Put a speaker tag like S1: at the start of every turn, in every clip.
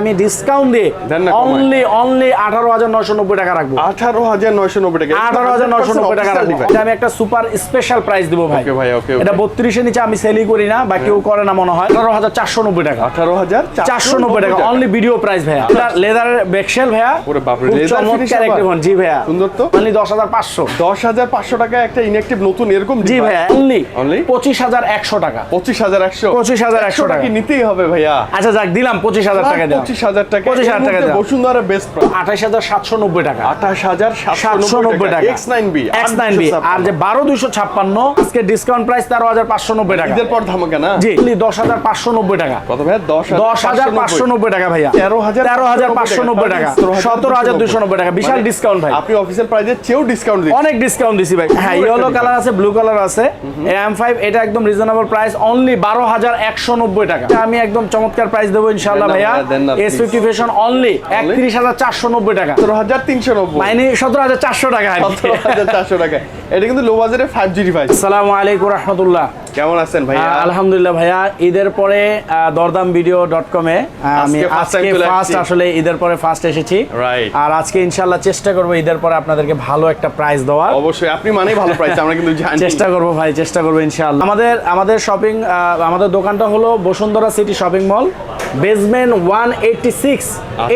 S1: আমি ডিসকাউন্ট দিয়ে। Only only আঠারো হাজার নয়শো নব্বই টাকা রাখব।
S2: আঠারো হাজার নয়শো নব্বই টাকা।
S1: আঠারো হাজার নয়শো নব্বই টাকা রাখব। এটা আমি একটা সুপার স্পেশাল প্রাইস দিব ভাই।
S2: ভাই, okay.
S1: এটা বত্রিশের নিচে আমি সেলই করি না বা কেউ করে না মনে হয়। আঠারো হাজার চারশো নব্বই টাকা।
S2: আঠারো হাজার
S1: চারশো নব্বই টাকা। অনলি ভিডিও প্রাইস ভাইয়া। এটা লেদারের বেক্সেল ভাইয়া।
S2: ওরে বাপরে,
S1: চমৎকার? একটি ফোন জি ভাইয়া।
S2: সুন্দর তো।
S1: অনলি দশ হাজার পাঁচশো।
S2: দশ হাজার পাঁচশো টাকা একটা ইনএক্টিভ নতুন এরকম
S1: জি ভাইয়া অনলি
S2: Only?
S1: পঁচিশ হাজার একশো টাকা।
S2: পঁচিশ হাজার একশো।
S1: 25,100 টাকা।
S2: কি নিতেই হবে ভাইয়া?
S1: আচ্ছা যাক দিলাম পঁচিশ হাজার টাকা দিলাম
S2: পঁচিশ হাজার টাকা
S1: 25,000 টাকা
S2: বসুন্ধরা বেস্ট
S1: আঠাশ হাজার সাতশো নব্বই টাকা।
S2: আঠাশ হাজার
S1: সাতশো নব্বই টাকা।
S2: X nine B
S1: X nine B আর যে বারো দুইশো ছাপ্পান্ন আজকে ডিসকাউন্ট প্রাইস তেরো হাজার পাঁচশো নব্বই টাকা।
S2: ঈদের পর ধামাকা না?
S1: জি দশ হাজার পাঁচশো নব্বই টাকা।
S2: কত ভাইয়া দশ
S1: দশ হাজার পাঁচশো নব্বই টাকা ভাইয়া।
S2: তেরো হাজার
S1: তেরো হাজার পাঁচশো নব্বই টাকা। সতেরো হাজার দুশো নব্বই টাকা। বিশাল ডিসকাউন্ট ভাই
S2: আপনি অফিসিয়াল প্রাইজের চেয়েও ডিসকাউন্ট দিচ্ছেন।
S1: অনেক ডিসকাউন্ট দিছি ভাই। হ্যাঁ ইয়েলো কালার আছে ব্লু কালার আছে। এম ফাইভ এটা একদম রিজনেবল প্রাইস অনলি বারো হাজার একশো নব্বই টাকা। আমি একদম চমৎকার প্রাইস দেবো ইনশাল্লাহ ভাইয়া। এস ফিফটি ফেশন অনলি একত্রিশ হাজার চারশো নব্বই টাকা।
S2: সতেরো হাজার তিনশো নব্বই।
S1: মাইনে সতেরো হাজার চারশো টাকা
S2: সতেরো হাজার চারশো টাকা। এটা কিন্তু লো বাজারে ফাইভ জি ডিভাইস
S1: আসসালামু আলাইকুম রহমতুল্লাহ।
S2: কেমন আছেন ভাইয়া?
S1: আলহামদুলিল্লাহ ভাইয়া ঈদের পরে দরদাম ভিডিও ডট কমে আমি
S2: আজকে first time
S1: আজকে
S2: চলে
S1: ফার্স্ট আসলে ঈদের পরে ফার্স্ট এসেছি। আর আজকে ইনশাল্লাহ চেষ্টা করব ঈদের পরে আপনাদেরকে ভালো একটা প্রাইস দেওয়ার।
S2: অবশ্যই আপনি মানেই ভালো প্রাইস আমরা কিন্তু জানি।
S1: চেষ্টা করব ভাই চেষ্টা করব ইনশাআল্লাহ। আমাদের আমাদের শপিং আমাদের দোকানটা হলো Bashundhara city shopping mall basement one eighty six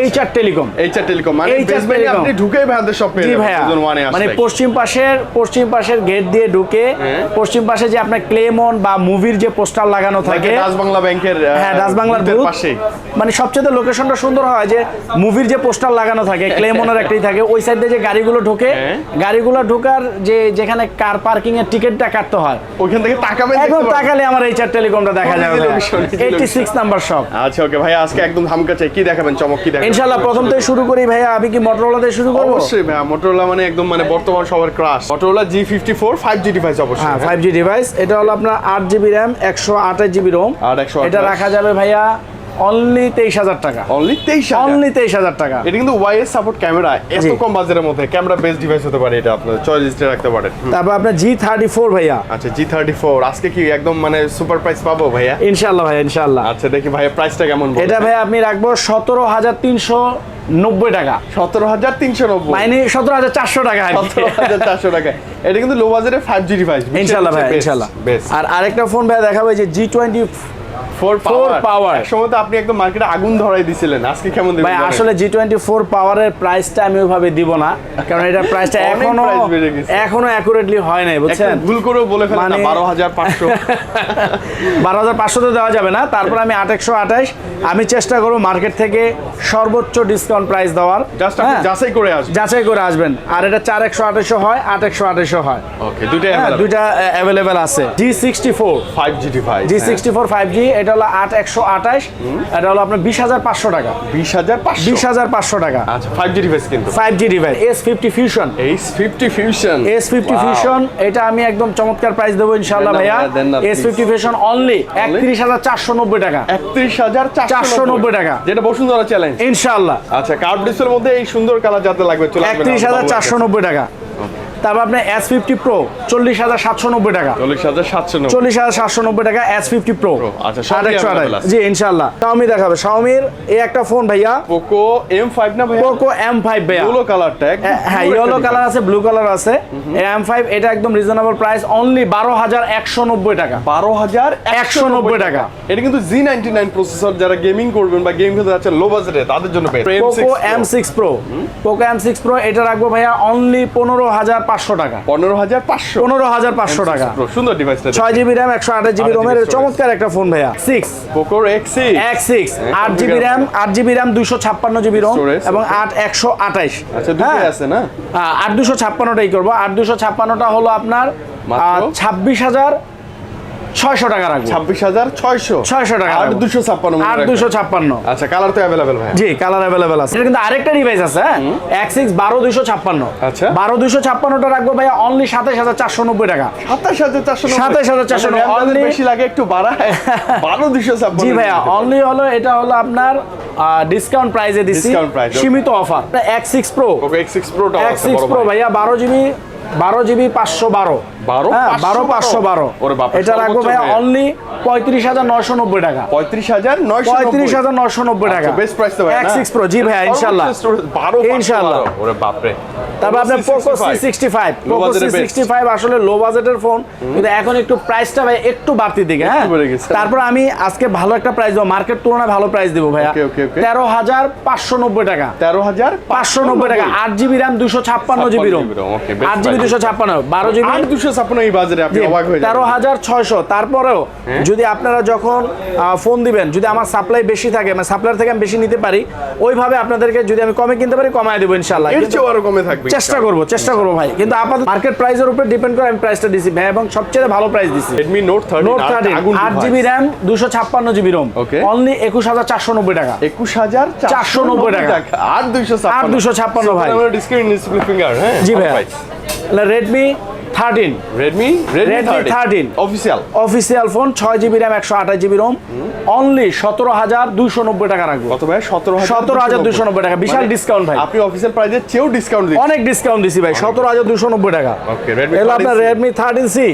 S1: H R telecom
S2: HR telecom মানে বেসমেন্টে আপনি ঢুকেই ভাইয়াদের শপ পেয়ে যাবেন
S1: ভাইয়া। মানে পশ্চিম পাশের পশ্চিম পাশের গেট দিয়ে ঢুকে
S2: হ্যাঁ।
S1: পশ্চিম পাশে যে আপনার ক্লেমন বা মুভির যে পোস্টার লাগানো থাকে
S2: ডাচ বাংলা ব্যাংকের
S1: হ্যাঁ ডাচ বাংলার
S2: পাশে
S1: মানে সবচেয়ে লোকেশনটা সুন্দর হয় যে মুভির যে পোস্টার লাগানো থাকে ক্লেমনের একটাই থাকে ওই সাইড দিয়ে যে গাড়িগুলো ঢোকে
S2: হ্যাঁ।
S1: গাড়িগুলো ঢোকার যে যেখানে কার পার্কিং এর টিকিটটা কাটতে হয়।
S2: ওইখান থেকে তাকাবেন
S1: একদম তাকালে আমার এই চার টেলিকমটা দেখা যাবে
S2: location,
S1: eighty six number shop
S2: আচ্ছা ওকে ভাই আজকে একদম ধামকা চাই। কি দেখাবেন? চমক কি দেখাবেন?
S1: ইনশাল্লাহ প্রথম থেকে শুরু করি ভাইয়া। আমি কি মোটরোলা দিয়ে শুরু করব?
S2: অবশ্যই ভাইয়া মোটরোলা মানে একদম মানে বর্তমান সবার crush Motorola G fifty four five G device অবশ্যই
S1: হ্যাঁ ফাইভ জি ডিভাইস এটা হলো আপনার আট জিবি র্যাম একশো আঠাশ জিবি রোম
S2: আর 128
S1: এটা রাখা যাবে ভাইয়া অনলি তেইশ হাজার টাকা।
S2: অনলি তেইশ
S1: অনলি তেইশ হাজার টাকা।
S2: এটা কিন্তু ওয়াইএস সাপোর্ট ক্যামেরা এত কম বাজারের মধ্যে ক্যামেরা বেস্ট ডিভাইস হতে পারে এটা আপনার চয়েস লিস্টে রাখতে পারেন।
S1: তারপর আপনার জি থার্টি ফোর ভাইয়া।
S2: আচ্ছা জি থার্টি ফোর আজকে কি একদম মানে সুপার প্রাইস পাবো ভাইয়া?
S1: ইনশাল্লাহ ভাইয়া ইনশাল্লাহ
S2: আচ্ছা দেখি ভাইয়া প্রাইসটা কেমন
S1: এটা ভাইয়া আপনি রাখব সতেরো হাজার তিনশো নব্বই টাকা।
S2: সতেরো হাজার তিনশো নব্বই।
S1: মাইনে সতেরো হাজার চারশো টাকা
S2: সতেরো হাজার চারশো টাকা। এটা কিন্তু লো বাজারে ফাইভ জি ডিভাইস
S1: ইনশাল্লাহ ভাইয়া ইনশাল্লাহ আর আরেকটা ফোন ভাইয়া দেখাবে যে জি টোয়েন্টি
S2: ফোর
S1: power।
S2: এক সময় তো আপনি একদম মার্কেটে আগুন ধরাই দিছিলেন। আজকে কেমন
S1: ভাই আসলে জি টোয়েন্টি ফোর পাওয়ারের প্রাইসটা আমি ওইভাবে দিব না কারণ এটার প্রাইসটা
S2: এখনও।
S1: এখনও অ্যাকুরেটলি হয় নাই বুঝছেন?
S2: ভুল করেও বলে ফেলেন
S1: মানে-
S2: বারো হাজার পাঁচশো।
S1: বারো হাজার পাঁচশোতে দেওয়া যাবে না তারপর আমি আঠাশ। আমি চেষ্টা করব মার্কেট থেকে সর্বোচ্চ ডিসকাউন্ট প্রাইস দেওয়ার। হ্যাঁ,
S2: যাচাই করে আসবেন।
S1: যাচাই করে আসবেন। আর এটা চার একশো আঠাশশো হয় আট একশো আঠাশশো হয়।
S2: ওকে
S1: হ্যাঁ দুইটা অ্যাভেলেবেল আছে। G sixty four
S2: five G device
S1: G sixty four five G এটা হলো আট একশো আঠাশ এটা হলো আপনার বিশ হাজার পাঁচশো টাকা।
S2: বিশ হাজার পাঁচশো?
S1: বিশ হাজার পাঁচশো টাকা।
S2: আচ্ছা ফাইভ জি ডিভাইস কিন্তু।
S1: Five G device S fifty fusion
S2: H fifty fusion
S1: S fifty fusion এটা আমি একদম চমৎকার প্রাইস দেবো ইনশাল্লাহ ভাইয়া। এস ফিফটি ফিউশন অনলি একত্রিশ হাজার চারশো নব্বই টাকা।
S2: একত্রিশ হাজার
S1: চারশো নব্বই। টাকা।
S2: যেটা বসুন্ধরা চ্যালেঞ্জ
S1: ইনশাল্লাহ
S2: আচ্ছা কার্ড ডিসের মধ্যে এই সুন্দর কালার যাতে লাগবে চলে
S1: একত্রিশ হাজার চারশো নব্বই টাকা। তারপর আপনার এস ফিফটি প্রো চল্লিশ হাজার সাতশো নব্বই টাকা।
S2: চল্লিশ হাজার সাতশো
S1: চল্লিশ হাজার সাতশো নব্বই টাকা এস ফিফটি প্রো
S2: আচ্ছা।
S1: জি ইনশাল্লাহ শাওমি দেখাবে। শাওমির এই একটা ফোন ভাইয়া।
S2: পোকো এম ফাইভ না ভাইয়া?
S1: পোকো এম ফাইভ ভাইয়া।
S2: গুলো কালার ট্যাগ
S1: হ্যাঁ ইয়েলো কালার আছে ব্লু কালার আছে। এম ফাইভ এটা একদম রিজনেবল প্রাইস অনলি বারো হাজার একশো নব্বই টাকা।
S2: বারো হাজার
S1: একশো নব্বই টাকা।
S2: এটা কিন্তু জি নাইনটি নাইন প্রসেসর যারা গেমিং করবেন বা গেম খেলতে যাচ্ছেন লো বাজেটে তাদের জন্য
S1: Poco M six Pro Poco M six Pro এটা রাখব ভাইয়া অনলি পনেরো হাজার পাঁচশো টাকা।
S2: পনেরো হাজার পাঁচশো।
S1: পনেরো হাজার পাঁচশো টাকা।
S2: সুন্দর ডিভাইস
S1: ছয় জিবি র্যাম একশো আঠাশ জিবি
S2: 28
S1: রোমের চমৎকার একটা ফোন ভাইয়া। সিক্স
S2: পোকোর এক্স
S1: এক্স সিক্স
S2: হ্যাঁ,
S1: আট জিবি র্যাম আট জিবি র্যাম দুশো ছাপ্পান্ন জিবি রোম এবং আট একশো আঠাইশ।
S2: আচ্ছা দুটোই আছে না?
S1: আট দুশো ছাপ্পান্নটাই করব। আট দুশো ছাপ্পান্নটা হলো আপনার ছাব্বিশ হাজার ছয়শো টাকা রাখব।
S2: ছাব্বিশ হাজার ছয়শো
S1: 600 টাকা
S2: আট দুশো ছাপ্পান্ন
S1: আট দুশো ছাপ্পান্ন।
S2: আচ্ছা কালার তো অ্যাভেলেবেল ভাই
S1: জি কালার অ্যাভেলেবেল আছে। কিন্তু আরেকটা ডিভাইস আছে হ্যাঁ? এক সিক্স বারো দুইশো ছাপ্পান্ন।
S2: আচ্ছা।
S1: বারো দুইশো ছাপ্পান্নটা রাখব ভাইয়া অনলি সাতাশ হাজার চারশো নব্বই টাকা।
S2: সাতাশ হাজার চারশো
S1: 27,490
S2: মানে
S1: only-
S2: বেশি লাগে একটু বাড়ায়। বারো দুশো ছাপ্পান্ন
S1: জি ভাইয়া অনলি হলো এটা হলো আপনার ডিসকাউন্ট প্রাইসে দিচ্ছি সীমিত অফার এক সিক্স প্রো
S2: এক্স সিক্স প্রোটা
S1: এক সিক্স প্রো ভাইয়া বারো জিবি বারো জিবি পাঁচশো বারো।
S2: 12
S1: হ্যাঁ, বারো পাঁচশো বারো? এটা রাখব ভাইয়া অনলি পঁয়ত্রিশ হাজার নয়শো নব্বই টাকা।
S2: পঁয়ত্রিশ হাজার নয়শো
S1: পঁয়ত্রিশ হাজার নয়শো নব্বই টাকা।
S2: বেস্ট প্রাইস তো ভাই
S1: এক্স সিক্স প্রো জি ভাইয়া ইনশাল্লাহ।
S2: বারো
S1: ইনশাল্লাহ।
S2: ওরে বাপরে।
S1: তারপর আপনার Poco C sixty five Poco C sixty five আসলে লো বাজেটের ফোন কিন্তু এখন একটু প্রাইসটা ভাই একটু বাড়তি দিকে হ্যাঁ? তারপর আমি আজকে ভালো একটা প্রাইস দেবো। মার্কেট তুলনায় ভালো প্রাইস দেবো ভাইয়া. তেরো হাজার পাঁচশো নব্বই টাকা।
S2: তেরো হাজার
S1: পাঁচশো নব্বই টাকা। আট জিবি র্যাম দুশো ছাপ্পান্ন GB ROM
S2: 56 GB okay, best
S1: আট জিবি। দুশো ছাপ্পান্ন বারো জিবি?
S2: আর দুশো ছাপ্পান্ন এই বাজারে আপনি অবাক হয়ে
S1: তেরো হাজার ছয়শো। তারপরেও
S2: হ্যাঁ।
S1: যদি আপনারা যখন ফোন দিবেন যদি আমার সাপ্লাই বেশি থাকে মানে সাপ্লাইয়ের থেকে আমি বেশি নিতে পারি ওইভাবে আপনাদেরকে যদি আমি কমে কিনতে পারি কমায় দেবো ইনশাল্লাহ
S2: এর
S1: কিন্তু-
S2: আরও কমে থাকবে
S1: চেষ্টা করব চেষ্টা করব ভাই। কিন্তু আপাতত মার্কেট প্রাইসের উপর ডিপেন্ড করে আমি প্রাইসটা দিছি ভাই এবং সবচেয়ে ভালো প্রাইস দিছি। আট জিবি জিবি অনলি টাকা।
S2: একুশ হাজার
S1: 490 টাকা।
S2: আর দুইশো
S1: আর 256 ভাই।
S2: ডিসপ্লে ফিঙ্গার হ্যাঁ?
S1: জি ভাইয়া Redmi thirteen
S2: Redmi
S1: Redmi
S2: Redmi thirteen official
S1: official phone ছয় জিবি র্যাম একশো আঠাশ জিবি রোম অনলি সতেরো হাজার দুশো নব্বই টাকা রাখব।
S2: কত ভাই? সতেরো
S1: 17,290 টাকা, বিশাল ডিসকাউন্ট ভাই।
S2: আপনি অফিসিয়াল প্রাইসের চেয়েও ডিসকাউন্ট দিচ্ছি
S1: অনেক ডিসকাউন্ট দিছি ভাই। সতেরো হাজার দুশো নব্বই টাকা। এলো আপনার Redmi thirteen C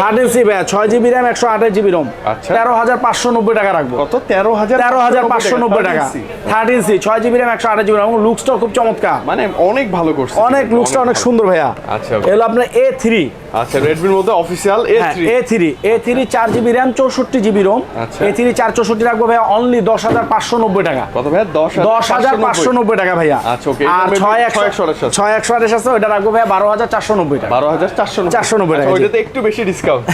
S1: thirteen C ভাই ছয় জিবি র্যাম একশো আঠাশ জিবি রোম
S2: আচ্ছা।
S1: তেরো হাজার পাঁচশো নব্বই টাকা রাখব।
S2: কত? তেরো হাজার
S1: তেরো হাজার পাঁচশো নব্বই টাকা। Thirteen C. ছয় জিবি র্যাম একশো আঠাশ জিবি রোম লুকসটাও খুব চমৎকার।
S2: মানে অনেক ভালো করছে।
S1: অনেক লুকসটা অনেক সুন্দর ভাইয়া।
S2: আচ্ছা.
S1: এলো আপনার এ থ্রি
S2: আচ্ছা রেডমির মধ্যে অফিসিয়াল এ
S1: হ্যাঁ
S2: three
S1: A three A three চার জিবি র্যাম চৌষট্টি জিবি রোম
S2: আচ্ছা।
S1: এ থ্রি চার চৌষট্টি রাখব ভাইয়া অনলি দশ হাজার পাঁচশো নব্বই টাকা।
S2: কত ভাই দশ
S1: দশ হাজার পাঁচশো নব্বই টাকা ভাইয়া।
S2: আচ্ছা,
S1: আর একশো
S2: 6128 আছে।
S1: ছয় একশো আঠাশ আছে ওটা রাখব ভাইয়া বারো হাজার চারশো নব্বই টাকা।
S2: বারো হাজার চারশো
S1: 490 টাকা,
S2: ওইটাতে একটু বেশি discount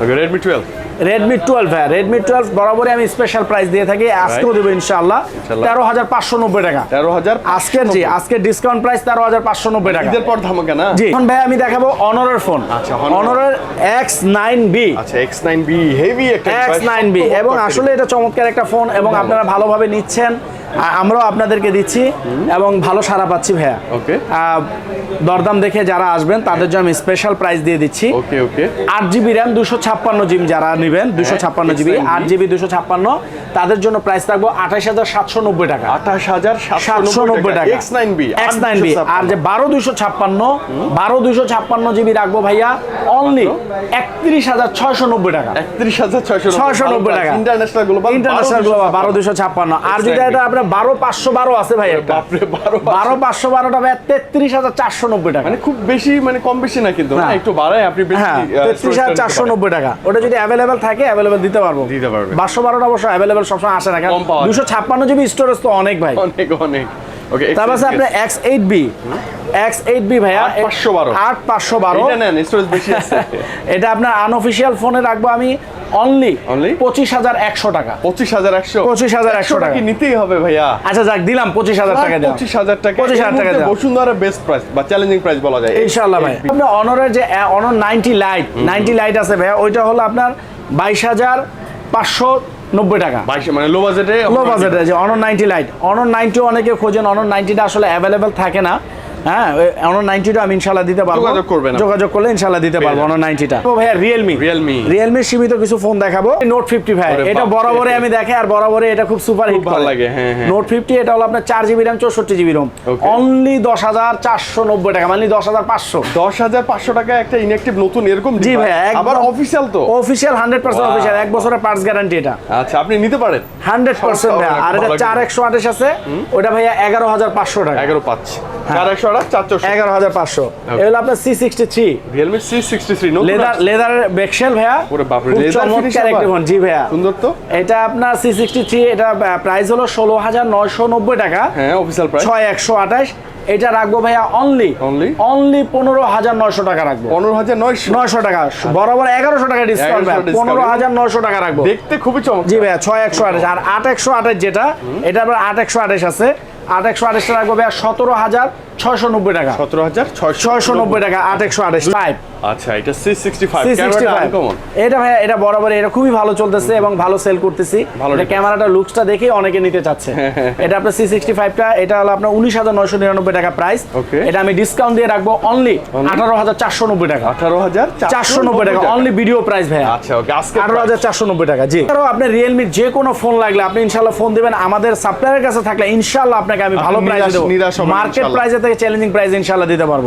S2: okay Redmi twelve
S1: Redmi twelve হ্যাঁ রেডমি টুয়েলভ বরাবরই আমি স্পেশাল প্রাইস দিয়ে থাকি আজকেও দেবো ইনশাআল্লাহ। তেরো হাজার পাঁচশো নব্বই টাকা।
S2: তেরো হাজার
S1: আজকের জি আজকের ডিসকাউন্ট প্রাইস তেরো হাজার পাঁচশো নব্বই টাকা।
S2: ঈদের পর ধামাকা না?
S1: জি। এখন ভাই আমি দেখাবো অনরের ফোন
S2: আচ্ছা,
S1: অনরের এক্স নাইন বি
S2: আচ্ছা এক্স নাইন বি হেভি একটা
S1: এক্স নাইন বি এবং আসলে এটা চমৎকার একটা ফোন এবং আপনারা ভালোভাবে নিচ্ছেন। আমরাও আপনাদেরকে দিচ্ছি এবং ভালো সারা পাচ্ছি ভাইয়া. আহ, দরদাম দেখে যারা আসবেন তাদের জন্য আমি স্পেশাল প্রাইস দিয়ে দিচ্ছি।
S2: ওকে ওকে।
S1: আট জিবি র্যাম দুশো ছাপ্পান্ন জিবি যারা নেবেন দুশো ছাপ্পান্ন জিবি
S2: X9
S1: আট জিবি দুশো ছাপ্পান্ন তাদের জন্য প্রাইস থাকব আঠাশ হাজার সাতশো নব্বই টাকা।
S2: আঠাশ হাজার
S1: সাতশো নব্বই টাকা।
S2: X nine B
S1: X nine B আর যে বারো দুশো ছাপ্পান্ন বারো দুশো ছাপ্পান্ন জিবি রাখব ভাইয়া অনলি একত্রিশ হাজার ছয়শো নব্বই টাকা।
S2: একত্রিশ হাজার ছয়শো
S1: ছয়শো নব্বই টাকা।
S2: ইন্টারন্যাশনাল গ্লোবাল
S1: ইন্টারন্যাশনাল গ্লোবাল বারো দুশো ছাপ্পান্ন। আর যদি
S2: X9
S1: এটা আপনার বারো পাঁচশো বারো আছে ভাই
S2: বারো
S1: পাঁচশো। বারোটা ভাই তেত্রিশ হাজার চারশো নব্বই টাকা।
S2: মানে খুব বেশি মানে কম বেশি না কিন্তু না। একটু বাড়ায় আপনি
S1: হ্যাঁ তেত্রিশ হাজার চারশো নব্বই টাকা। ওটা যদি অ্যাভেলেবেল থাকে অ্যাভেলেবেল দিতে পারব।
S2: দিতে পারব।
S1: পাঁচশো বারোটা অবশ্য অ্যাভেলেবেল সবসময় আসে না। দুশো ছাপ্পান্ন জিবি স্টোরেজ তো অনেক ভাই।
S2: অনেক অনেক। ওকে
S1: তারপর আছে আপনার X eight B X eight B ভাইয়া
S2: পাঁচশো বারো।
S1: আট পাঁচশো বারো।
S2: এটা নেন স্টোরেজ বেশি আছে।
S1: এটা আপনার আনঅফিসিয়াল ফোনে রাখব আমি অনলি
S2: Only?
S1: পঁচিশ হাজার একশো টাকা।
S2: পঁচিশ হাজার একশো।
S1: 25,100 টাকা।
S2: নিতেই হবে ভাইয়া?
S1: আচ্ছা যাক দিলাম পঁচিশ হাজার টাকা
S2: পঁচিশ হাজার টাকা।
S1: পঁচিশ হাজার টাকা
S2: বসুন্ধরা বেস্ট প্রাইস বা চ্যালেঞ্জিং প্রাইস বলা যায়।
S1: ইনশাআল্লাহ ভাই। আপনার অনরের যে অনর নাইনটি লাইট নাইনটি লাইট আছে ভাই ওইটা হলো আপনার বাইশ হাজার পাঁচশো নব্বই টাকা।
S2: বাইশ মানে লো বাজেটে
S1: লো বাজেটে আছে অনর নাইনটি লাইট অনন নাইনটি অনেকে খোঁজেন। অনন নাইনটিটা আসলে অ্যাভেলেবেল থাকে না। হ্যাঁ অনর নাইনটিটা আমি ইনশাল্লাহ দিতে পারব।
S2: যোগাযোগ করবেন
S1: যোগাযোগ করলে ইনশাল্লাহ দিতে পারব অনর নাইনটিটা তো ভাইয়া রিয়েলমি। রিয়েলমি সীমিত কিছু ফোন দেখাবো। নোট ফিফটি ভাই এটা বরাবরই আমি দেখে আর বরাবরই এটা খুব সুপার হিট
S2: ভালো লাগে, হ্যাঁ, হ্যাঁ।
S1: নোট ফিফটি এটা হলো আপনার চার জিবি র্যাম চৌষট্টি জিবি রোম অনলি দশ হাজার চারশো নব্বই টাকা মানে দশ হাজার পাঁচশো।
S2: দশ হাজার পাঁচশো টাকা একটা ইনঅ্যাক্টিভ নতুন এরকম
S1: জি একদম-
S2: আবার অফিসিয়াল তো?
S1: অফিসিয়াল হান্ড্রেড পার্সেন্ট অফিসিয়াল এক বছরের পার্টস গ্যারান্টি এটা।
S2: আচ্ছা আপনি নিতে পারেন?
S1: হান্ড্রেড পার্সেন্ট আর এটা চার একশো আঠাশ আছে ওটা ভাইয়া এগারো হাজার পাঁচশো টাকা।
S2: এগারো পাঁচ।
S1: হ্যাঁ।
S2: চার একশো চারশো।
S1: এগারো হাজার পাঁচশো। এগুলো আপনার C sixty three
S2: Realme C sixty three
S1: leather লেদারের বেক্সেল ভাইয়া।
S2: ওরে বাপরে,
S1: খুব চমৎকার
S2: আবার?
S1: ফোন জি ভাইয়া।
S2: সুন্দর তো?
S1: এটা আপনার সি সিক্সটি থ্রি এটা প্রাইস হলো ষোলো হাজার নয়শো নব্বই টাকা।
S2: হ্যাঁ অফিসিয়াল প্রাইস
S1: ছয় একশো আঠাশ। এটা রাখব ভাইয়া অনলি
S2: Only?
S1: অনলি পনেরো হাজার নয়শো টাকা রাখব।
S2: পনেরো হাজার নয়শো?
S1: টাকা। বরাবর এগারোশো টাকা ডিসকাউন্ট
S2: 1100
S1: ভাইয়া।
S2: discount।
S1: পনেরো হাজার নয়শো টাকা রাখব।
S2: দেখতে খুবই চমৎকার।
S1: জি ভাইয়া ছয় একশো আঠাশ। আর আট একশো আঠাশ যেটা এটা আবার আট একশো আঠাশ আছে। আট একশো আঠাশটা রাখব ভাইয়া সতেরো হাজার। ছয়শো নব্বই টাকা।
S2: সতেরো হাজার ছয়শো
S1: নব্বই টাকা আট একশো আঠাশ ফাইভ
S2: আচ্ছা এটা সি সিক্সটি ফাইভ
S1: এটা ভাইয়া এটা বরাবর এটা খুবই ভালো চলতেছে এবং ভালো সেল করতেছি। এটা ক্যামেরাটা লুকসটা দেখে অনেকে নিতে চাচ্ছে। এটা আপনার সি সিক্সটি ফাইভটা এটা হলো আপনার উনিশ হাজার নয়শো নিরানব্বই টাকা প্রাইস এটা আমি ডিসকাউন্ট দিয়ে রাখব অনলি আঠারো হাজার চারশো নব্বই টাকা।
S2: আঠারো হাজার
S1: চারশো নব্বই টাকা অনলি ভিডিও প্রাইস ভাইয়া।
S2: আচ্ছা ওকে আজকে
S1: আঠারো হাজার চারশো নব্বই টাকা জি। আরও আপনার রিয়েলমির যে কোনো ফোন লাগলে আপনি ইনশাল্লাহ ফোন দিবেন। আমাদের সাপ্লায়ারের কাছে থাকলে ইনশাল্লাহ আপনাকে আমি ভালো প্রাইস দেবো। মার্কেট। প্রাইসে থেকে চ্যালেঞ্জিং প্রাইস ইনশাল্লাহ দিতে পারব.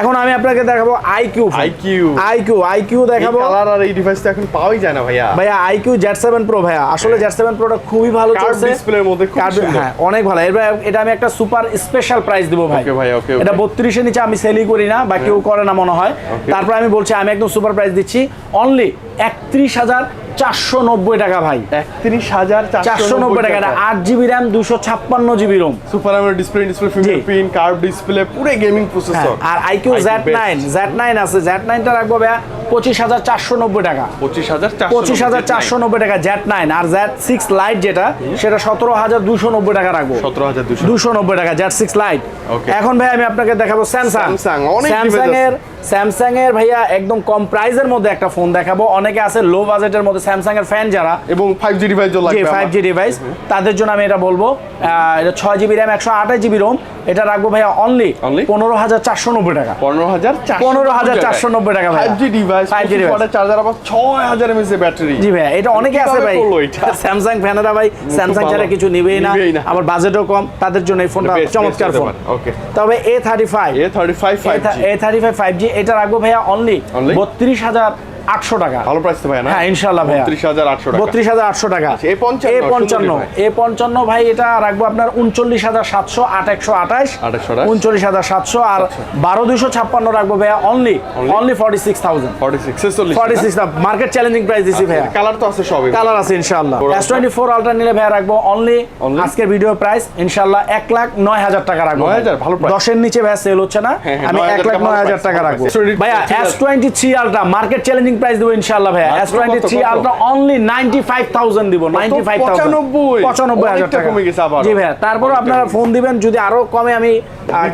S1: এখন আমি আপনাকে দেখাবো আইকিউ
S2: IQ
S1: আইকিউ আইকিউ দেখাবো।
S2: কালার আর এই ডিভাইসটা এখন পাওয়াই যায় না ভাইয়া।
S1: ভাইয়া আইকিউ জেড সেভেন প্রো ভাইয়া। আসলে জেড সেভেন প্রোটা খুবই ভালো চলছে।
S2: ডিসপ্লের মধ্যে খুব সুন্দর।
S1: হ্যাঁ অনেক ভালো। এবার এটা আমি একটা সুপার স্পেশাল প্রাইস দিব ভাই।
S2: Okay ভাই, okay,
S1: এটা
S2: okay.
S1: বত্রিশের নিচে আমি সেলই করি না বা কেউ করে না মনে হয়। তারপর আমি বলছি আমি একদম সুপার প্রাইস দিচ্ছি। অনলি একত্রিশ হাজার চারশো নব্বই টাকা ভাই।
S2: একত্রিশ হাজার
S1: চারশো নব্বই টাকা আট জিবি র্যাম দুশো ছাপ্পান্ন GB ROM
S2: super AMOLED display display fingerprint curve display পুরো গেমিং প্রসেসর
S1: আর আইকিউ নাইন নাইন আছে নাইনটা রাখব ভাইয়া পঁচিশ হাজার চারশো নব্বই টাকা।
S2: পঁচিশ হাজার
S1: পঁচিশ হাজার চারশো নব্বই টাকা নাইন আর সিক্স লাইট যেটা সেটা সতেরো হাজার দুশো নব্বই টাকা রাখব।
S2: সতেরো হাজার দুশো।
S1: নব্বই টাকা জেড সিক্স লাইট এখন ভাই আমি আপনাকে দেখাবো স্যামসাং স্যামসাং এর স্যামসাং এর ভাইয়া একদম কম প্রাইসের মধ্যে একটা ফোন দেখাবো। অনেকে আছে লো বাজেটের মধ্যে স্যামসাং এর ফ্যান যারা
S2: এবং ফাইভ জি ডিভাইস লাগবে
S1: ফাইভ জি ডিভাইস তাদের জন্য আমি এটা বলব। এটা ছয় জিবি র্যাম একশো আঠাশ জিবি রোম এটা রাখব ভাইয়া অনলি? পনেরো হাজার চারশো নব্বই টাকা।
S2: পনেরো হাজার
S1: পনেরো হাজার চারশো নব্বই টাকা
S2: five G device five G
S1: device।
S2: Charger আবার ছয় হাজার এমএস এর ব্যাটারি
S1: জি ভাইয়া এটা অনেকে আছে ভাই। স্যামসাং ফ্যানেরা ভাই স্যামসাং ছাড়া কিছু নিবেই না আমার বাজেটও কম তাদের জন্য এই ফোনটা চমৎকার ফোন।
S2: Okay.
S1: তবে A thirty five
S2: A thirty five
S1: A thirty five five G এটা রাখব ভাইয়া অনলি বত্রিশ হাজার আটশো টাকা।
S2: ভালো প্রাইস ভাই না?
S1: হ্যাঁ ইনশাল্লাহ ভাইয়া।
S2: ত্রিশ হাজার আটশো
S1: বত্রিশ হাজার আটশো টাকা।
S2: এ পঞ্চান্ন,
S1: এ পঞ্চান্ন। এ পঞ্চান্ন ভাই এটা রাখব আপনার উনচল্লিশ হাজার সাতশো আট একশো আঠাশ। উনচল্লিশ হাজার সাতশো আর বারো দুশো ছাপ্পান্ন রাখব ভাইয়া only only forty six thousand
S2: forty six
S1: market challenging price দিছি ভাইয়া।
S2: কালার তো আছে সবই।
S1: কালার আছে ইনশাআল্লাহ।
S2: বড়
S1: এস টোয়েন্টি ফোর আলট্রা নিলে ভাইয়া রাখব অনলি আজকের ভিডিও প্রাইস ইনশাআল্লাহ এক লাখ নয় হাজার টাকা রাখব
S2: 9,000 ভালো
S1: দশের নিচে ভাইয়া সেল হচ্ছে না। আমি এক লাখ নয় হাজার টাকা রাখব। ভাইয়া S twenty three Ultra market challenging price দেবো ইনশাআল্লাহ ভাইয়া। S twenty three Ultra only ninety five thousand দিব নাইনটি ফাইভ
S2: 95
S1: পঁচানব্বই। হাজার টাকা।
S2: কমে গেছে আবারও।
S1: জি ভাইয়া তারপরও
S2: অনেকটা
S1: আপনারা ফোন দিবেন যদি আরও কমে আমি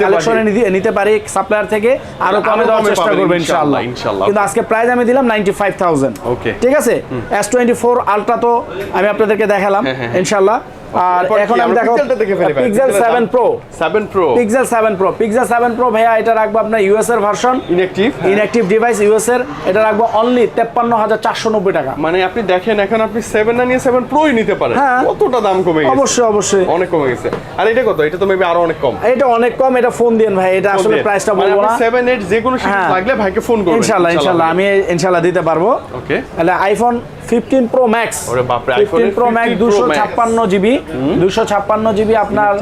S1: কালেকশনে নিতে পারি। সাপ্লায়ার থেকে
S2: আরও
S1: কমে দেওয়ার চেষ্টা করব
S2: ইনশাআল্লাহ,
S1: ইনশাআল্লাহ
S2: ইনশাআল্লাহ।
S1: কিন্তু আজকে প্রাইস আমি দিলাম নাইনটি ফাইভ থাউজেন্ড
S2: Okay.
S1: ঠিক আছে? এস টোয়েন্টি ফোর আলট্রা তো আমি আপনাদেরকে দেখালাম ইনশাল্লাহ আর এখন আমি। পিক্সেল
S2: পিক্সেলের
S1: সেভেন
S2: দাম-
S1: Pro
S2: seven Pro
S1: Pixel seven Pro Pixel seven Pro ভাইয়া এটা রাখব আপনার ইউএস এর version
S2: inactive
S1: inactive device US এর। এটা রাখব অনলি তেপ্পান্ন হাজার চারশো নব্বই টাকা।
S2: মানে আপনি দেখেন এখন আপনি সেভেন না নিয়ে সেভেন প্রোই নিতে পারেন।
S1: হ্যাঁ।
S2: কতটা দাম কমে গেছে?
S1: অবশ্যই অবশ্যই।
S2: অনেক কমে গেছে। আর এটা কত? এটা তো মেবি আরও অনেক কম।
S1: এটা অনেক কম এটা ফোন দিন ভাই এটা আসলে প্রাইসটা
S2: মানে
S1: বলব না।
S2: সেভেন এইট যে কোনো সিরিজ। লাগলে ভাইকে ফোন করবেন
S1: ইনশাল্লাহ ইনশাল্লাহ। আমি ইনশাল্লাহ দিতে পারব।
S2: ওকে
S1: তাহলে আইফোন ফিফটিন প্রো ম্যাক্স
S2: ওরে iPhone
S1: প্রো ম্যাক্স
S2: 15 Pro
S1: দুশো ছাপ্পান্ন জিবি দুশো ছাপ্পান্ন জিবি আপনার।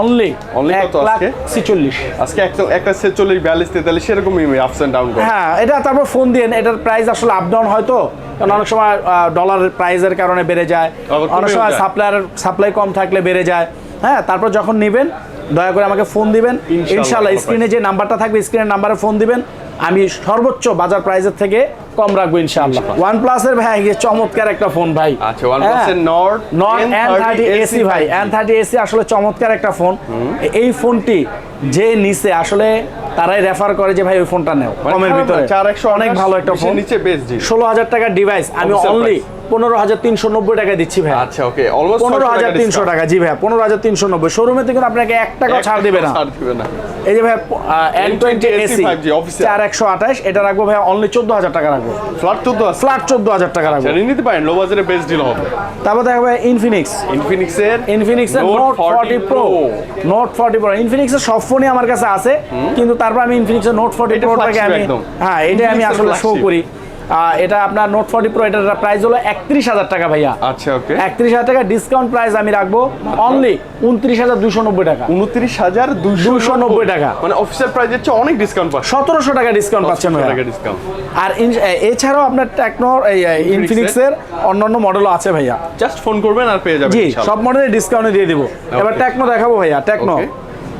S1: অনলি
S2: Only কত আজকে?
S1: ছিচল্লিশ।
S2: আজকে একটা ছেচল্লিশ বিয়াল্লিশ তেতাল্লিশ সেরকমই আপস এন্ড ডাউন
S1: হ্যাঁ এটা তারপর ফোন দিয়ে এটার প্রাইস আসলে আপ ডাউন হয়তো কারণ অনেক সময় ডলারের প্রাইসের কারণে বেড়ে যায়। অনেক সময়
S2: যায়।
S1: সাপ্লায়ার সাপ্লাই কম থাকলে বেড়ে যায়। হ্যাঁ তারপর যখন নেবেন দয়া করে আমাকে ফোন দিবেন। ইনশাল্লাহ স্ক্রিনে যে নাম্বারটা থাকবে স্ক্রিনের নাম্বারে ফোন দিবেন। আমি সর্বোচ্চ বাজার প্রাইসের থেকে কম রাখব ইনশাআল্লাহ। ওয়ান প্লাসের ভাই এই চমৎকার একটা ফোন ভাই।
S2: আচ্ছা এর Nord
S1: not N thirty SE ভাই এন থার্টি এসি আসলে চমৎকার একটা ফোন। এই ফোনটি যে নিচে আসলে তারাই রেফার করে যে ভাই ওই ফোনটা নেও।
S2: মানে
S1: কমের ভিতরে।
S2: চার একশো
S1: অনেক ভালো একটা ফোন।
S2: নিচে বেস্ট জি
S1: ষোলো হাজার টাকার ডিভাইস আমি অনলি। পনেরো হাজার তিনশো নব্বই টাকা দিচ্ছি ভাই।
S2: আচ্ছা ওকে
S1: পনেরো হাজার তিনশো টাকা জি ভাই পনেরো হাজার তিনশো নব্বই। শোরুমে থেকে আপনাকে এক টাকা ছাড় দেবে না। এই যে ভাই এন টোয়েন্টি
S2: N20
S1: এসি চার একশো আঠাশ এটা রাখব ভাই অনলি চোদ্দ হাজার টাকা রাখব।
S2: ফ্ল্যাট তো
S1: ফ্ল্যাট চোদ্দ হাজার টাকা রাখব।
S2: জানি নিতে পারেন লো বাজারে বেস্ট ডিল হবে।
S1: তারপর দেখো ভাই ইনফিনিক্স
S2: ইনফিনিক্স এর
S1: ইনফিনিক্সের Note forty Pro Note forty Pro ইনফিনিক্সের সব ফোনই আমার কাছে আছে কিন্তু তারপর আমি ইনফিনিক্সের নোট ফর্টি প্রোটাকে আমি হ্যাঁ এটা আমি আসলে শো করি। এটা আপনার নোট ফর্টি প্রো এটার প্রাইস হলো একত্রিশ হাজার টাকা ভাইয়া।
S2: আচ্ছা ওকে
S1: একত্রিশ হাজার টাকা ডিসকাউন্ট প্রাইস আমি রাখব অনলি উনত্রিশ হাজার দুশো নব্বই টাকা।
S2: উনত্রিশ হাজার দুশো
S1: নব্বই। টাকা।
S2: মানে অফিসের প্রাইজের হচ্ছে অনেক ডিসকাউন্ট পাচ্ছে।
S1: সতেরোশো টাকা ডিসকাউন্ট পাচ্ছেন
S2: ডিসকাউন্ট
S1: আর এছাড়াও আপনার টেকনোর এই ইনফিনিক্সের অন্যান্য মডেলও আছে ভাইয়া।
S2: জাস্ট ফোন করবেন আর পেয়ে যাবেন
S1: জি সব মডেলে ডিসকাউন্টে দিয়ে দিব। এবার টেকনো দেখাবো ভাইয়া টেকনো.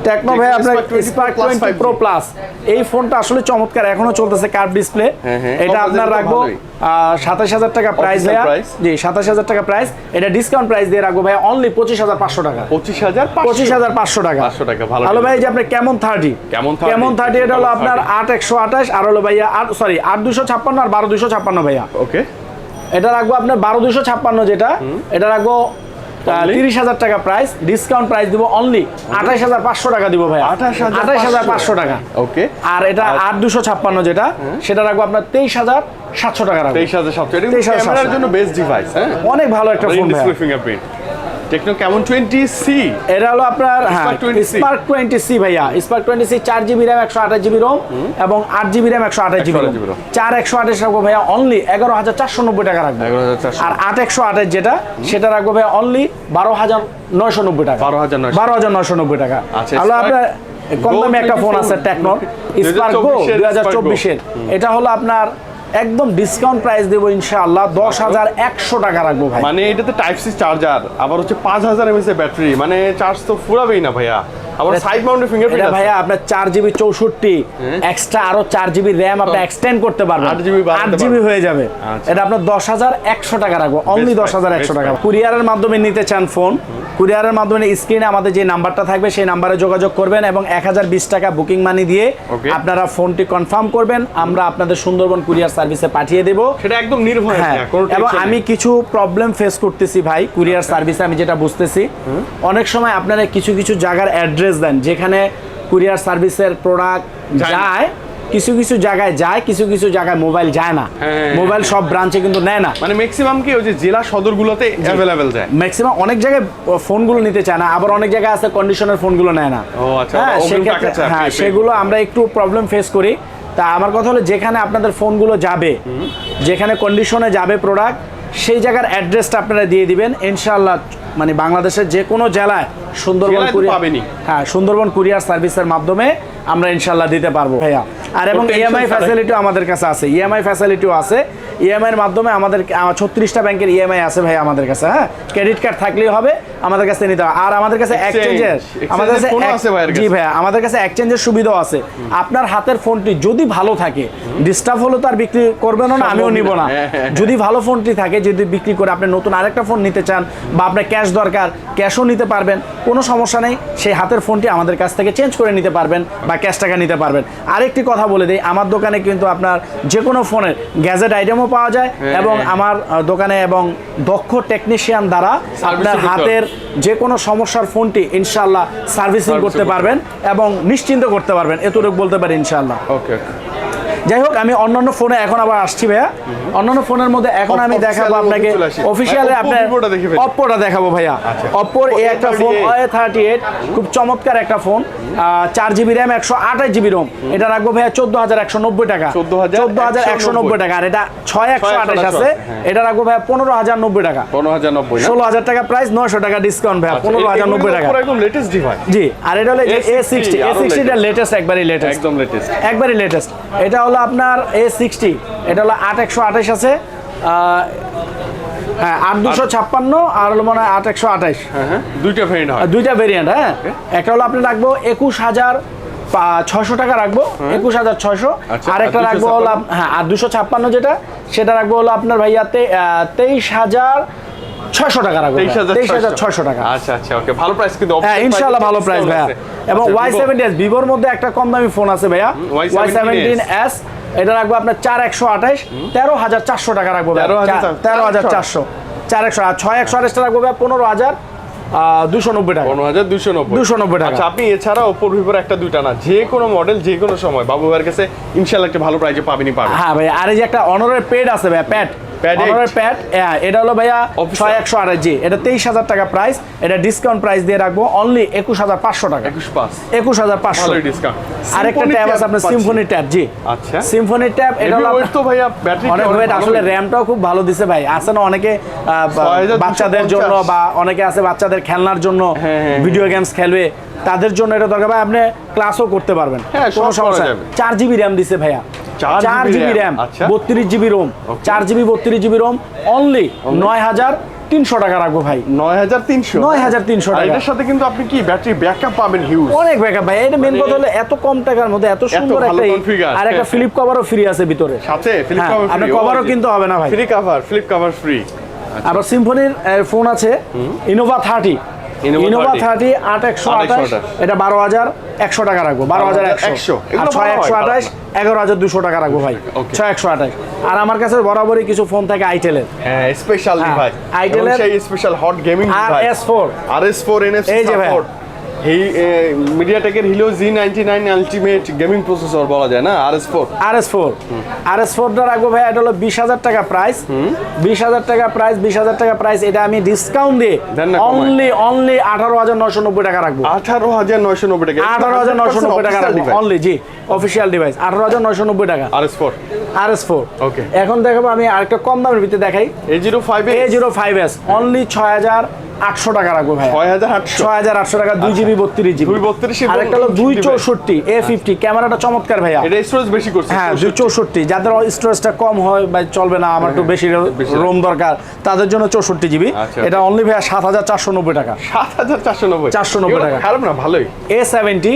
S1: টেকনো ভাই আপনার
S2: 20
S1: Spark
S2: Plus
S1: twenty
S2: 5G
S1: Pro Plus এই ফোনটা আসলে চমৎকার এখনও চলতেছে কার্ভ ডিসপ্লে
S2: হ্যাঁ, হ্যাঁ।
S1: এটা আপনার রাখব। সাতাশ হাজার টাকা প্রাইস ভাইয়া। জি সাতাশ হাজার টাকা প্রাইস এটা ডিসকাউন্ট প্রাইস দিয়ে রাখব ভাই অনলি পঁচিশ হাজার পাঁচশো টাকা।
S2: পঁচিশ হাজার
S1: পঁচিশ। হাজার পাঁচশো টাকা।
S2: 500 টাকা, ভালো
S1: ভালো ভাই যে আপনার কেমন থার্টি
S2: কেমন 30?
S1: কেমন থার্টি এটা হলো আপনার
S2: 30?
S1: আট একশো আঠাশ আর হলো ভাইয়া আট সরি আট দুশো ছাপ্পান্ন আর বারো দুশো ছাপ্পান্ন ভাইয়া।
S2: ওকে
S1: এটা রাখব আপনার বারো দুশো ছাপ্পান্ন যেটা। এটা রাখব? তিরিশ হাজার টাকা প্রাইস ডিসকাউন্ট প্রাইস দিব অনলি আঠাশ হাজার পাঁচশো টাকা দিব ভাই
S2: 28,500
S1: আঠাশ হাজার পাঁচশো টাকা।
S2: ওকে
S1: আর এটা আট দুশো ছাপ্পান্ন যেটা সেটা রাখব আপনার তেইশ হাজার সাতশো টাকা রাখব।
S2: তেইশ হাজার সাতশো। এটা
S1: 23,700
S2: ক্যামেরার জন্য বেস্ট ডিভাইস হ্যাঁ?
S1: অনেক ভালো একটা ফোন
S2: ডিসপ্লে ফিঙ্গারপ্রিন্ট টেকনো কেমন? টোয়েন্টি সি
S1: এটা হলো আপনার হ্যাঁ
S2: 20C
S1: স্পার্ক টোয়েন্টি সি ভাইয়া। স্পার্ক টোয়েন্টি সি চার জিবি র্যাম একশো আঠাশ জিবি রোম এবং আট জিবি র্যাম একশো আঠাশ জিবি
S2: 128 GB
S1: রোম চার একশো আঠাশ রাখব ভাইয়া অনলি এগারো হাজার চারশো নব্বই টাকা রাখব। আর আট একশো আঠাশ যেটা সেটা রাখব ভাইয়া অনলি বারো হাজার নয়শো নব্বই টাকা।
S2: 12,990
S1: বারো হাজার নয়শো নব্বই টাকা।
S2: আচ্ছা,
S1: আপনার কম দামে একটা ফোন আছে টেকনোর স্পার্ক গো
S2: 2024
S1: দুই হাজার
S2: Spark
S1: চব্বিশের এটা হলো আপনার একদম ডিসকাউন্ট প্রাইস দেবো ইনশাআল্লাহ। দশ হাজার একশো টাকা রাখব ভাই।
S2: মানে এটাতে টাইপ সি চার্জার আবার হচ্ছে পাঁচ হাজার এমএস ব্যাটারি মানে চার্জ তো ফুরাবেই না ভাইয়া। আবার সাইড মাউন্টেড ফিঙ্গারপ্রিন্ট
S1: ভাইয়া আপনার চার জিবি চৌষট্টি এক্সট্রা আরও আপনি এক্সটেন্ড করতে পারবেন।
S2: 8 GB বাড়াতে
S1: জিবি হয়ে যাবে।
S2: আচ্ছা।
S1: এটা আপনার দশ হাজার একশো টাকা রাখব। অনলি
S2: Best
S1: দশ হাজার
S2: price,
S1: একশো
S2: best
S1: টাকা। কুরিয়ারের মাধ্যমে নিতে চান ফোন কুরিয়ারের মাধ্যমে স্ক্রিনে আমাদের যে নাম্বারটা থাকবে সেই নাম্বারে যোগাযোগ করবেন এবং এক হাজার বিশ টাকা বুকিং মানি দিয়ে আপনারা ফোনটি কনফার্ম করবেন। আমরা আপনাদের সুন্দরবন কুরিয়ার সার্ভিসে পাঠিয়ে দেবো।
S2: সেটা একদম নির্ভয়
S1: হ্যাঁ এবং আমি কিছু প্রবলেম ফেস করতেছি ভাই কুরিয়ার সার্ভিসে আমি যেটা বুঝতেছি। অনেক সময় আপনারা কিছু কিছু জায়গার অ্যাড্রেস দেন। যেখানে কুরিয়ার সার্ভিসের প্রোডাক্ট
S2: যায়
S1: কিছু কিছু জায়গায় যায় কিছু কিছু জায়গায় মোবাইল যায় না।
S2: হ্যাঁ।
S1: মোবাইল সব ব্রাঞ্চে কিন্তু নেয় না।
S2: মানে ম্যাক্সিমাম কি ওই যে জেলা সদরগুলোতে অ্যাভেলেবেল যায়?
S1: ম্যাক্সিমাম অনেক জায়গায় ফোনগুলো নিতে চায় না। আবার অনেক জায়গায় আছে কন্ডিশনের ফোনগুলো নেয় না।
S2: ও আচ্ছা,
S1: হ্যাঁ হ্যাঁ সেগুলো আমরা একটু প্রবলেম ফেস করি। তা আমার কথা হলো যেখানে আপনাদের ফোনগুলো যাবে যেখানে কন্ডিশনে যাবে প্রোডাক্ট সেই জায়গার অ্যাড্রেসটা আপনারা দিয়ে দিবেন। ইনশাআল্লাহ মানে বাংলাদেশের যে কোনো জেলায় সুন্দরবন কুরিয়ার হ্যাঁ সুন্দরবন কুরিয়ার সার্ভিসের মাধ্যমে আমরা ইনশাআল্লাহ দিতে পারব। ভাইয়া আর এবং ইএমআই। ফ্যাসিলিটিও আমাদের কাছে আছে। ইএমআই ফ্যাসিলিটিও আছে। ইএমআই এর মাধ্যমে আমাদের ছত্রিশটা ব্যাংকের ইএমআই আছে ভাই আমাদের কাছে হ্যাঁ? ক্রেডিট কার্ড থাকলেই হবে আমাদের কাছে নিতে হবে। আর আমাদের কাছে এক্সচেঞ্জের আমাদের কাছে জি। ভাইয়া আমাদের কাছে এক্সচেঞ্জের সুবিধাও আছে। আপনার হাতের ফোনটি যদি ভালো থাকে ডিস্টার্ব হলো তার বিক্রি করবেন না আমিও নিব
S2: না।
S1: না
S2: হ্যাঁ, হ্যাঁ,
S1: যদি ভালো ফোনটি থাকে যদি বিক্রি করে আপনি নতুন আরেকটা ফোন নিতে চান বা আপনার ক্যাশ দরকার ক্যাশও নিতে পারবেন কোনো সমস্যা নেই সেই হাতের ফোনটি আমাদের কাছ থেকে চেঞ্জ করে নিতে পারবেন বা ক্যাশ টাকা নিতে পারবেন। আরেকটি কথা বলে দিই আমার দোকানে কিন্তু আপনার যে কোনো ফোনের গ্যাজেট আইটেমও পাওয়া যায়
S2: হ্যাঁ,
S1: এবং
S2: হ্যাঁ।
S1: আমার দোকানে এবং দক্ষ টেকনিশিয়ান দ্বারা আপনার হাতের যে কোনো সমস্যার ফোনটি ইনশাল্লাহ সার্ভিসিং করতে
S2: করতে
S1: পারবেন এবং নিশ্চিন্ত করতে পারবেন। এতটুকু বলতে পারি ইনশাল্লাহ
S2: ওকে
S1: যাই হোক আমি অন্যান্য ফোনে এখন আবার আসছি ভাইয়া। অন্যান্য ফোনের মধ্যে এখন আমি দেখাবো আপনাকে। অফিসিয়ালে আপনার। অপ্পোটা দেখাবো ভাইয়া।
S2: আচ্ছা।
S1: অপ্পোর এই একটা ফোন এ থার্টি এইট খুব চমৎকার একটা ফোন চার জিবি র্যাম একশো আঠাশ জিবি রোম এটা রাখব ভাইয়া চোদ্দ হাজার একশো নব্বই টাকা। চোদ্দ হাজার একশো নব্বই টাকা। আর এটা ছয় একশো আঠাশ আছে।
S2: হ্যাঁ।
S1: এটা রাখব ভাইয়া পনেরো হাজার নব্বই টাকা।
S2: পনেরো হাজার নব্বই
S1: ষোলো হাজার টাকা প্রাইস নয়শো টাকা ডিসকাউন্ট ভাইয়া। পনেরো হাজার নব্বই টাকা।
S2: একদম লেটেস্ট ডিভাইস
S1: জি আর এটা হলো এ সিক্সটি এ সিক্সটিটা লেটেস্ট একবারই লেটেস্ট
S2: একদম লেটেস্ট
S1: একবারই লেটেস্ট এটা হলো আপনার এ সিক্সটি এটা হলো আট একশো আঠাশ আছে। হ্যাঁ আট দুশো ছাপ্পান্ন আর হলো মনে হয় আট একশো আঠাশ।
S2: হ্যাঁ হ্যাঁ দুইটা ভেরিয়েন্ট
S1: দুইটা ভেরিয়েন্ট হ্যাঁ? একটা হলো আপনি রাখব একুশ হাজার ছয়শো টাকা রাখব একুশ হাজার ছয়শো।
S2: আচ্ছা,
S1: আর একটা রাখব হলো হ্যাঁ আর দুশো ছাপ্পান্ন যেটা সেটা রাখব হলো আপনার ভাইয়া তেইশ হাজার ছয়শো টাকা রাখব
S2: তেইশ হাজার
S1: ছয়শো। টাকা।
S2: আচ্ছা আচ্ছা ওকে ভালো প্রাইস কিন্তু
S1: হ্যাঁ ইনশাল্লাহ ভালো প্রাইস ভাইয়া। এবং ওয়াই সেভেন্টি এস ভিভোর মধ্যে একটা কম দামি ফোন আছে ভাইয়া। ওয়াই সেভেন্টিন এস এটা রাখব আপনার চার একশো আঠাশ তেরো হাজার চারশো টাকা রাখব ভাইয়া।
S2: 13,400
S1: চা- তেরো হাজার চারশো। চার একশো আর ছয় একশো আঠাশটা রাখব ভাইয়া পনেরো হাজার দুশো নব্বই টাকা।
S2: পনেরো হাজার দুশো নব্বই।
S1: 290 টাকা।
S2: আচ্ছা আপনি এছাড়া ওপোর ভিভোর একটা দুইটা না যে কোনো মডেল যে কোনো সময়। বাবু ভাইয়ের কাছে ইনশাল্লাহ একটা ভালো প্রাইজে পাবেনই পাবেন।
S1: হ্যাঁ ভাইয়া আর এই যে একটা অনারের প্যাড আছে ভাইয়া প্যাড? অনারের প্যাড হ্যাঁ এটা হলো ভাইয়া ছয় একশো আঠাশ জি এটা তেইশ হাজার টাকা প্রাইস এটা ডিসকাউন্ট প্রাইস দিয়ে রাখব অনলি একুশ হাজার পাঁচশো টাকা।
S2: একুশ
S1: হাজার পাঁচশো।
S2: ভালোই ডিসকাউন্ট
S1: আরেকটা ট্যাব আছে আপনার সিম্ফনি ট্যাব জি।
S2: আচ্ছা।
S1: সিম্ফনি ট্যাব এটা হলো
S2: Heavy weight
S1: আপনার-
S2: তো ভাইয়া
S1: অনেক ওয়েট আসলে র্যামটাও খুব ভালো দিছে ভাই। আছে না অনেকে আহ, বা-
S2: 6250
S1: বাচ্চাদের জন্য বা অনেকে আছে বাচ্চাদের খেলনার জন্য
S2: হ্যাঁ, হ্যাঁ,
S1: ভিডিও গেমস খেলবে তাদের জন্য এটা দরকার ভাই। আপনি ক্লাসও করতে পারবেন।
S2: হ্যাঁ,
S1: কোনো সমস্যা চার জিবি র্যাম দিছে ভাইয়া।
S2: 4
S1: চার জিবি র্যাম।
S2: আচ্ছা।
S1: বত্রিশ জিবি রোম। চার জিবি বত্রিশ জিবি রোম অনলি নয় হাজার তিনশো টাকা রাখব ভাই।
S2: নয় হাজার তিনশো?
S1: 9,300
S2: আর
S1: টাকা।
S2: এটার সাথে কিন্তু আপনি কি ব্যাটারি ব্যাকআপ পাবেন হিউজ
S1: অনেক ব্যাকআপ ভাই এটা মেন কথা হলো এত কম টাকার মধ্যে এত সুন্দর একটা আর একটা ফ্লিপ কভারও ফ্রি আছে ভিতরে।
S2: সাথে ফ্লিপ কভার
S1: আপনার কভারও কিনতে হবে না ভাই।
S2: Free cover flip cover free
S1: আবার সিম্ফনির ফোন আছে। ইনোভা থার্টি ইনোভা থার্টি আট একশো
S2: 8
S1: আঠাশ। এটা বারো হাজার একশো টাকা রাখব বারো হাজার
S2: 12,100
S1: একশো। ছয় একশো আঠাশ এগারো হাজার দুশো টাকা রাখব ভাই। ছয় একশো আঠাশ। আর আমার কাছে বরাবরই কিছু ফোন থাকে আইটেলের
S2: হ্যাঁ স্পেশাল
S1: ভাই
S2: ডিভাইস
S1: এর-
S2: সেই special hot gaming
S1: R S four
S2: R S four N S
S1: এই যে ভাই
S2: এই মিডিয়াটেকের Helio G ninety nine ultimate gaming processor বলা যায় না R S four
S1: R S four R S ফোরটা রাখব ভাই এটা হলো বিশ হাজার টাকা প্রাইস বিশ হাজার টাকা প্রাইস বিশ হাজার টাকা প্রাইস এটা আমি ডিসকাউন্ট দিয়ে অনলি অনলি আঠারো হাজার নশো নব্বই টাকা রাখব।
S2: আঠারো হাজার নয়শো নব্বই টাকা।
S1: আঠারো হাজার নশো নব্বই টাকা রাখব। অনলি জি অফিসিয়াল ডিভাইস আঠারো হাজার নশো নব্বই টাকা।
S2: R S four
S1: R S four
S2: Okay.
S1: এখন দেখাবো আমি আরেকটা কম দামের ভিতরে দেখাই।
S2: A zero five
S1: A zero five S only ছয় হাজার আটশো টাকা রাখব ভাই
S2: ছয় হাজার আটশো।
S1: টাকা দুই জিবি বত্রিশ জিবি।
S2: বত্রিশ এবং
S1: আরেকটা হলো দুই চৌষট্টি এ ফিফটি ক্যামেরাটা চমৎকার ভাইয়া।
S2: এটা স্টোরেজ বেশি করছে
S1: হ্যাঁ দুই চৌষট্টি। যাদের স্টোরেজটা কম হয় বা চলবে না আমার একটু বেশি
S2: বেশি।
S1: রোম দরকার। তাদের জন্য চৌষট্টি জিবি।
S2: আচ্ছা।
S1: এটা অনলি ভাইয়া সাত হাজার চারশো নব্বই টাকা।
S2: সাত হাজার চারশো নব্বই।
S1: 490 টাকা।
S2: খারাপ না ভালোই।
S1: এ সেভেন্টি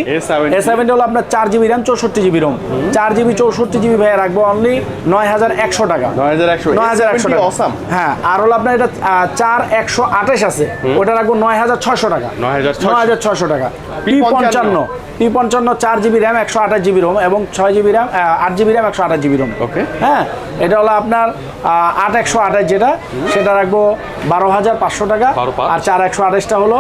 S1: এ সেভেন্টি হলো আপনার চার জিবি র্যাম চৌষট্টি জিবি রোম চার জিবি চৌষট্টি জিবি ভাইয়া রাখব অনলি নয় হাজার একশো টাকা।
S2: নয় হাজার একশো।
S1: নয় হাজার একশো টাকা। হ্যাঁ আর হলো আপনার এটা চার একশো আঠাশ আছে। ওটা রাখব নয় হাজার ছশো টাকা।
S2: 9,600
S1: নয় হাজার ছশো টাকা। পি পঞ্চান্ন। পি পঞ্চান্ন চার জিবি র্যাম একশো আঠাশ জিবি রোম এবং ছয় জিবি র্যাম আট জিবি র্যাম একশো আঠাশ জিবি রোম।
S2: ওকে।
S1: হ্যাঁ এটা হলো আপনার আট একশো আঠাশ যেটা সেটা রাখব বারো হাজার পাঁচশো টাকা। আর চার একশো আঠাশটা হলো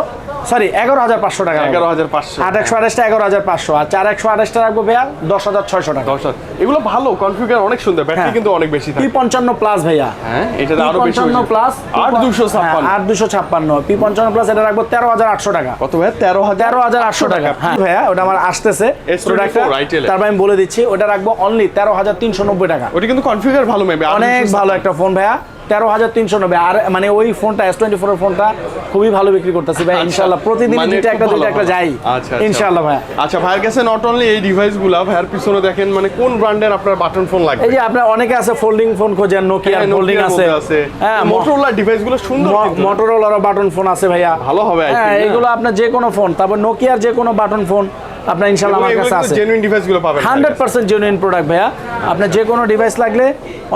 S1: সরি এগারো হাজার পাঁচশো টাকা
S2: এগারো হাজার পাঁচশো।
S1: আট একশো আঠাশটা এগারো হাজার পাঁচশো। আর চার একশো আঠাশটা রাখব ভাইয়া দশ হাজার ছয়শো টাকা।
S2: দশ এগুলো ভালো কনফিগার অনেক সুন্দর ব্যাটারি
S1: হ্যাঁ।
S2: কিন্তু অনেক বেশি
S1: পি পঞ্চান্ন প্লাস ভাইয়া।
S2: হ্যাঁ এটা আরও
S1: পঞ্চান্ন প্লাস
S2: আট দুশো ছাপ্পান্ন।
S1: আট দুশো ছাপ্পান্ন। পি পঞ্চান্ন প্লাস এটা রাখব তেরো হাজার আটশো টাকা।
S2: কত ভাই তেরো হাজার
S1: তেরো হাজার আটশো টাকা। হ্যাঁ ভাইয়া ওটা আমার আসতেছে
S2: S24
S1: প্রোডাক্টটা
S2: ITL এর।
S1: তারপর আমি বলে দিচ্ছি ওটা রাখব অনলি তেরো হাজার তিনশো নব্বই টাকা।
S2: ওটা কিন্তু কনফিগার ভালো মেবি
S1: অনেক ভালো একটা ফোন ভাইয়া তেরো হাজার তিনশো নব্বই। আর মানে ওই ফোনটা এস টোয়েন্টি ফোর ফোনটা খুবই ভালো বিক্রি করতেছি ভাই ইনশাআল্লাহ। প্রতিদিন
S2: মানে
S1: দুইটা একটা দুইটা একটা যাই।
S2: আচ্ছা
S1: ইনশাআল্লাহ ভাই।
S2: আচ্ছা ভাইয়ের কাছে নট অনলি এই ডিভাইসগুলা ভাইয়ের পিছনে দেখেন মানে কোন ব্র্যান্ডের আপনার বাটন ফোন লাগবে?
S1: এই যে আপনার অনেকে আছে ফোল্ডিং ফোন খোঁজেন নোকিয়া
S2: হ্যাঁ,
S1: ফোল্ডিং আছে। হ্যাঁ
S2: মোটরোলা ডিভাইসগুলো সুন্দর।
S1: মোটরোলার বাটন ফোন আছে ভাইয়া।
S2: ভালো হবে I
S1: হ্যাঁ এগুলো আপনার যে কোনো ফোন তারপর নোকিয়ার যে কোনো বাটন ফোন আপনার ইনশাল্লাহ আমার কাছে আছে।
S2: জেনুইন ডিভাইসগুলো পাবেন।
S1: হান্ড্রেড পার্সেন্ট জেনুইন প্রোডাক্ট ভাইয়া। আপনার যে কোনো ডিভাইস লাগলে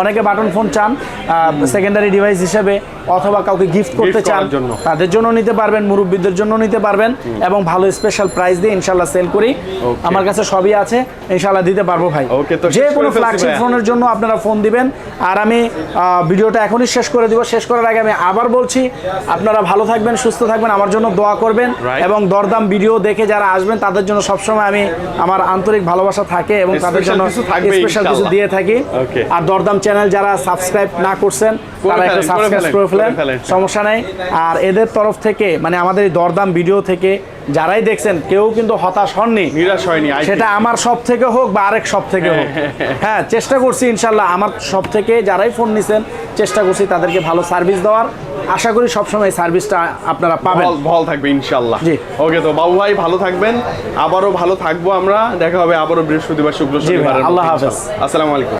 S1: অনেকে বাটন ফোন চান সেকেন্ডারি ডিভাইস হিসেবে অথবা কাউকে গিফট করতে চান তাদের জন্য নিতে পারবেন মুরব্বীদের জন্য নিতে পারবেন এবং ভালো স্পেশাল প্রাইস দিয়ে ইনশাল্লাহ সেল করি। আমার কাছে সবই আছে ইনশাল্লাহ দিতে পারব ভাই। যে কোনো ফ্ল্যাগশিপ ফোনের জন্য আপনারা ফোন দিবেন। আর আমি ভিডিওটা এখনই শেষ করে দিব। শেষ করার আগে আমি আবার বলছি আপনারা ভালো থাকবেন সুস্থ থাকবেন আমার জন্য দোয়া করবেন এবং দরদাম ভিডিও দেখে যারা আসবেন তাদের জন্য সবসময় আমি আমার আন্তরিক ভালোবাসা থাকে এবং তাদের জন্য স্পেশাল কিছু দিয়ে থাকি। আর দরদাম চ্যানেল যারা সাবস্ক্রাইব না করছেন তারা একটা
S2: করে
S1: সাবস্ক্রাইব করে ফেলেন। সমস্যা নেই। আর এদের তরফ থেকে মানে আমাদের দরদাম ভিডিও থেকে যারাই দেখছেন কেউ কিন্তু হতাশ হননি।
S2: নিরাশ হয়নি
S1: সেটা আমার সব থেকে হোক বা আরেক সব থেকে হোক। হ্যাঁ চেষ্টা করছি ইনশাল্লাহ। আমার সব থেকে যারাই ফোন নিছেন চেষ্টা করছি তাদেরকে ভালো সার্ভিস দেওয়ার। আশা করি সবসময় সার্ভিসটা আপনারা পাবেন।
S2: ভালো থাকবে ইনশাল্লাহ।
S1: জি।
S2: ওকে তো বাবু ভাই ভালো থাকবেন। আবারও ভালো থাকব আমরা। দেখা হবে আবারও বৃহস্পতিবার শুক্র শনিবার
S1: আল্লাহ হাফেজ।
S2: আসসালামু আলাইকুম।